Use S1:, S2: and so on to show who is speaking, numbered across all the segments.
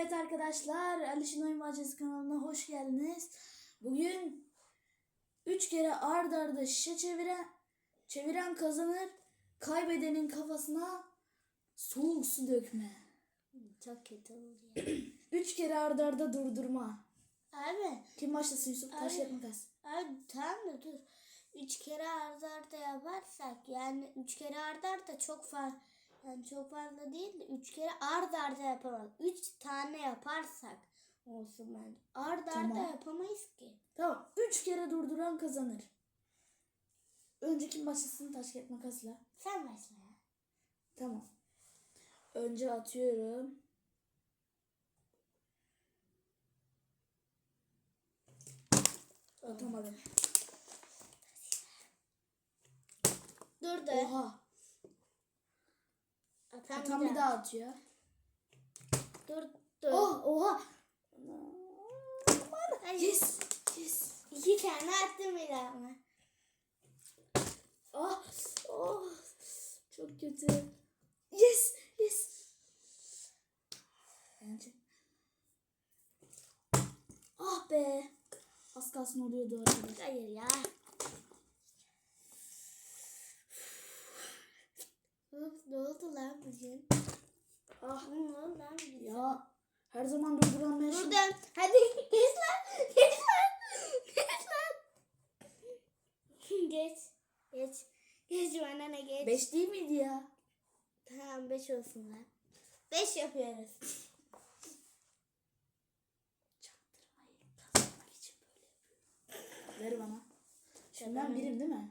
S1: Evet arkadaşlar, Alişin Oyun Bahçesi kanalına hoş geldiniz. Bugün 3 kere ard arda şişe çeviren, çeviren kazanır, kaybedenin kafasına soğuk su dökme.
S2: Çok kötü oluyor.
S1: 3 kere ard arda durdurma.
S2: Abi,
S1: Kim başlasın Yusuf? Taş
S2: Abi.
S1: kağıt makas.
S2: abi tamam da dur. Üç kere arda arda yaparsak yani üç kere arda arda çok fazla yani çok fazla değil de üç kere arda arda yapamaz. Üç tane yaparsak olsun bence. Arda
S1: Tamam.
S2: yapamayız ki.
S1: Tamam, 3 kere durduran kazanır. Önce kim başlasın? Taş kağıt makasla.
S2: Sen başla ya.
S1: Tamam. Önce atıyorum. Atamadım.
S2: Dur da.
S1: Oha.
S2: Atan
S1: Atan
S2: bir daha.
S1: atıyor.
S2: Dur dur.
S1: Oh, oha.
S2: Ay,
S1: Yes. Yes.
S2: İki tane attım daha ama.
S1: Ah. Oh. Çok kötü. Yes. Yes. Bence. Ah be. Az kalsın oluyordu arkadaşlar.
S2: Hayır ya. Of, ne oldu bugün?
S1: Ah.
S2: Oldu lan bugün?
S1: Ya. Her zaman durduran ben
S2: Buradan. Hadi geç lan. Geç lan. Geç lan. geç. Geç. Geç bana ne geç.
S1: Beş değil miydi ya?
S2: Tamam beş olsun lan. Beş yapıyoruz.
S1: Ver bana. Şimdi ben birim değil mi?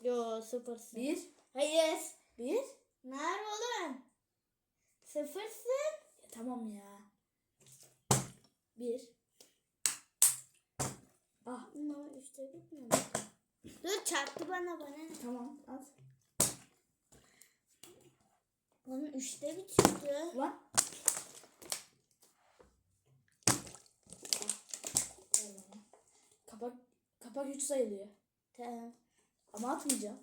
S2: Yo sıfırsın.
S1: Bir.
S2: Hayır.
S1: Bir.
S2: Nerede oğlum? Sıfırsın.
S1: Ya, tamam ya. Bir. Ah
S2: Ama işte bitmedi. Dur çarptı bana bana.
S1: tamam at.
S2: Onun üçte bir çıktı.
S1: Bana. Kapak, kapak 3 sayılıyor.
S2: Tamam.
S1: Ama atmayacağım.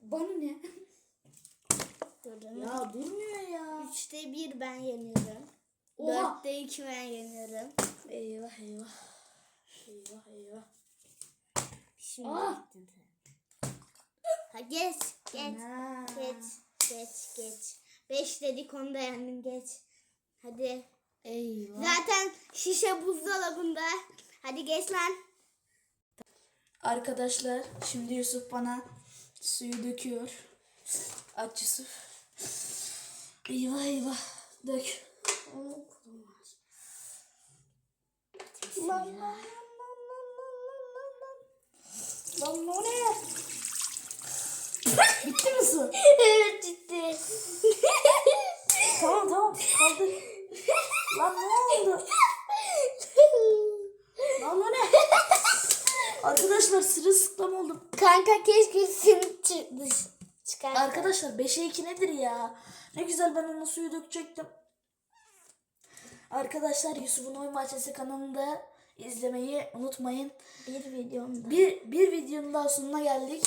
S1: Bana ne?
S2: Dur.
S1: Ya durmuyor ya.
S2: Üçte bir ben yeniyorum.
S1: Oha.
S2: Dörtte iki ben yeniyorum.
S1: Eyvah eyvah. Eyvah eyvah.
S2: Şimdi
S1: Ah.
S2: gittin sen. Ha geç. Geç.
S1: Ana.
S2: Geç. Geç. Geç. Beş dedik onu da yendin geç. Hadi.
S1: Eyvah.
S2: Zaten şişe buzdolabında. Hadi geç lan.
S1: Arkadaşlar şimdi Yusuf bana suyu döküyor. Aç Yusuf. Eyvah eyvah. Dök. Lan lan lan o ne? Bitti mi su?
S2: evet ciddi.
S1: tamam tamam kaldır. Lan ne oldu? Lan o ne? Arkadaşlar sırılsıklam oldum.
S2: Kanka keşke seni çı- dış çıkar.
S1: Arkadaşlar 5'e 2 nedir ya? Ne güzel ben ona suyu dökecektim. Arkadaşlar Yusuf'un Oyun Bahçesi kanalında izlemeyi unutmayın.
S2: bir videomda.
S1: Bir, bir videonun daha sonuna geldik.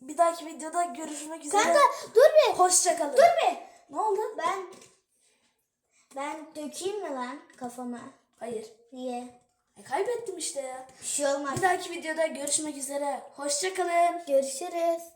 S1: Bir dahaki videoda görüşmek üzere.
S2: Kanka dur bir.
S1: Hoşçakalın.
S2: Dur bir.
S1: Ne oldu?
S2: Ben ben dökeyim mi lan kafama?
S1: Hayır.
S2: Niye?
S1: E, kaybettim işte ya.
S2: Bir şey olmaz.
S1: Bir dahaki videoda görüşmek üzere. Hoşçakalın.
S2: Görüşürüz.